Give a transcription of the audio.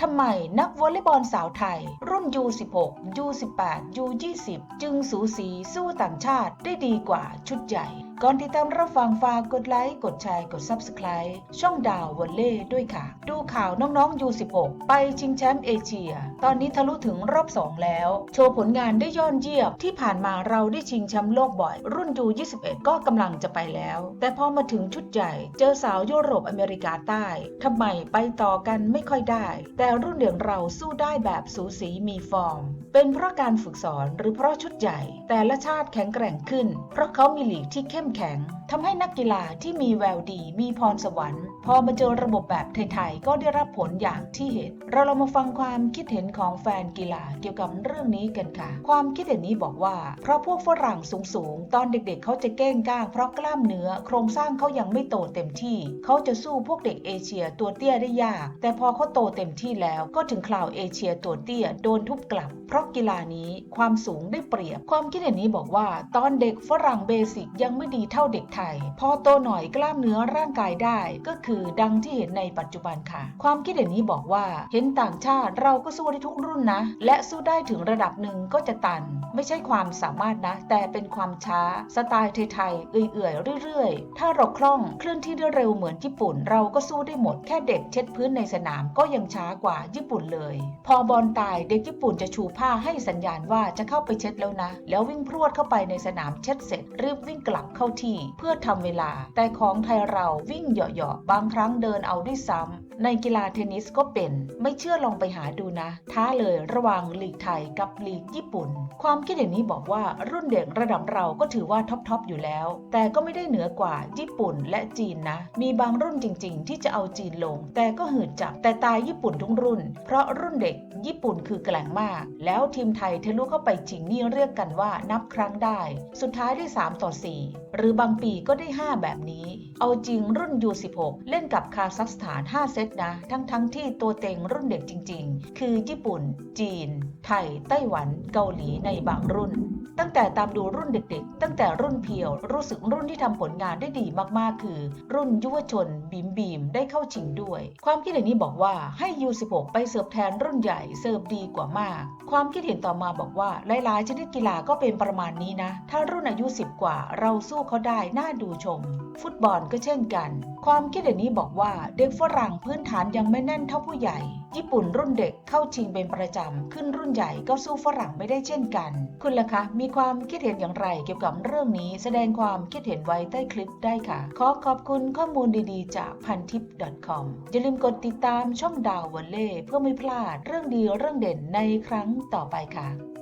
ทำไมนักวอลเลย์บอลสาวไทย รุ่น U16 U18 U20 จึงสูสีสู้ต่างชาติได้ดีกว่าชุดใหญ่ก่อนติดตามรับฟังฝากกดไลค์กดแชร์กด Subscribe ช่องดาววอลเล่ด้วยค่ะ ดูข่าวน้องๆ U16 ไปชิงแชมป์เอเชีย ตอนนี้ทะลุถึงรอบ 2 แล้ว โชว์ผลงานได้ยอดเยี่ยมที่ผ่านมาเราได้ชิงแชมป์โลกบ่อย รุ่น U21 ก็กำลังจะไปแล้ว แต่พอมาถึงชุดใหญ่ เจอสาวยุโรปอเมริกาใต้ทำไมไปต่อกันไม่ค่อยได้ แต่รุ่นเดียงเราสู้ได้แบบสูสีมีฟอร์ม เป็นเพราะการฝึกสอนหรือเพราะชุดใหญ่ แต่ละชาติแข็งแกร่งขึ้น เพราะเขามีหลีกที่เข้มแข็งทำให้นักกีฬาที่มีแววดีมีพรสวรรค์ พอมาเจอระบบแบบไทยๆก็ได้รับผลอย่างที่เห็น เราเรามาฟังความคิดเห็นของแฟนกีฬาเกี่ยวกับเรื่องนี้กันค่ะ ความคิดเห็นนี้บอกว่า เพราะพวกฝรั่งสูงๆ ตอนเด็กๆ เขาจะเก้งก้าง เพราะกล้ามเนื้อ โครงสร้างเขายังไม่โตเต็มที่ เขาจะสู้พวกเด็กเอเชียตัวเตี้ยได้ยาก แต่พอเขาโตเต็มที่แล้วก็ถึงคราวเอเชียตัวเตี้ยโดนทุบกลับ เพราะกีฬานี้ความสูงได้เปรียบ ความคิดเห็นนี้บอกว่า ตอนเด็กฝรั่งเบสิกยังไม่ดีเท่าเด็กไทย พอโตหน่อยกล้ามเนื้อร่างกายได้ ก็คือดังที่เห็นในปัจจุบันค่ะ ความคิดเห็นนี้บอกว่าเห็นต่างชาติเราก็สู้ได้ทุกรุ่นนะ และสู้ได้ถึงระดับหนึ่งก็จะตัน ไม่ใช่ความสามารถนะ แต่เป็นความช้า สไตล์ไทยๆเอื่อยๆเรื่อยๆ ถ้าเราคล่องเคลื่อนที่ได้เร็วเหมือนญี่ปุ่น เราก็สู้ได้หมดแค่เด็กเช็ดพื้นในสนามก็ยังช้ากว่าญี่ปุ่นเลย พอบอลตายเด็กญี่ปุ่นจะชูผ้าให้สัญญาณว่าจะเข้าไปเช็ดแล้วนะ แล้ววิ่งพรวดเข้าไปในสนามเช็ดเสร็จรีบวิ่งกลับเข้าที่เพื่อทำเวลา แต่ของไทยเราวิ่งเหยาะๆบางครั้งเดินเอาด้วยซ้ำในกีฬาเทนนิสก็เป็น ไม่เชื่อลองไปหาดูนะ ท้าเลยระหว่างลีกไทยกับลีกญี่ปุ่น ความคิดเห็นนี้บอกว่ารุ่นเด็กระดับเราก็ถือว่าท็อปทอปอยู่แล้ว แต่ก็ไม่ได้เหนือกว่าญี่ปุ่นและจีนนะ มีบางรุ่นจริง ๆ ที่จะเอาจีนลง แต่ก็หืดจับแต่ตายญี่ปุ่นทุกรุ่น เพราะรุ่นเด็กญี่ปุ่นคือแกล่งมาก แล้วทีมไทยทะลุเข้าไปชิงนี่เรียกกันว่านับครั้งได้ สุดท้ายได้ 3 ต่อ 4หรือบางปีก็ได้ 5 แบบนี้ เอาจริงรุ่น U16 เล่นกับคาซัคสถาน 5 เซตนะ ทั้งทั้งที่ตัวเต็งรุ่นเด็กจริง ๆ คือญี่ปุ่น จีน ไทย ไต้หวัน เกาหลีในบางรุ่น ตั้งแต่ตามดูรุ่นเด็กๆ ตั้งแต่รุ่นเพียว รู้สึกรุ่นที่ทำผลงานได้ดีมากๆ คือ รุ่นยุวชนบีมบีมได้เข้าชิงด้วย ความคิดเห็นนี้บอกว่าให้ U16 ไปเสิร์ฟแทนรุ่นใหญ่เสิร์ฟดีกว่ามาก ความคิดเห็นต่อมาบอกว่าหลายๆชนิดกีฬาก็เป็นประมาณนี้นะ ถ้ารุ่นอายุ 10 กว่าเราสู้เขาได้น่าดูชม ฟุตบอลก็เช่นกัน ความคิดเห็นนี้บอกว่าเด็กฝรั่งพื้นฐานยังไม่แน่นเท่าผู้ใหญ่ ญี่ปุ่นรุ่นเด็กเข้าชิงเป็นประจำ ขึ้นรุ่นใหญ่ก็สู้ฝรั่งไม่ได้เช่นกัน คุณล่ะคะ มีความคิดเห็นอย่างไรเกี่ยวกับเรื่องนี้ แสดงความคิดเห็นไว้ใต้คลิปได้ค่ะ ขอขอบคุณข้อมูลดีๆ จากพันทิป .com อย่าลืมกดติดตามช่องดาววันเล่เพื่อไม่พลาดเรื่องดีเรื่องเด่นในครั้งต่อไปค่ะ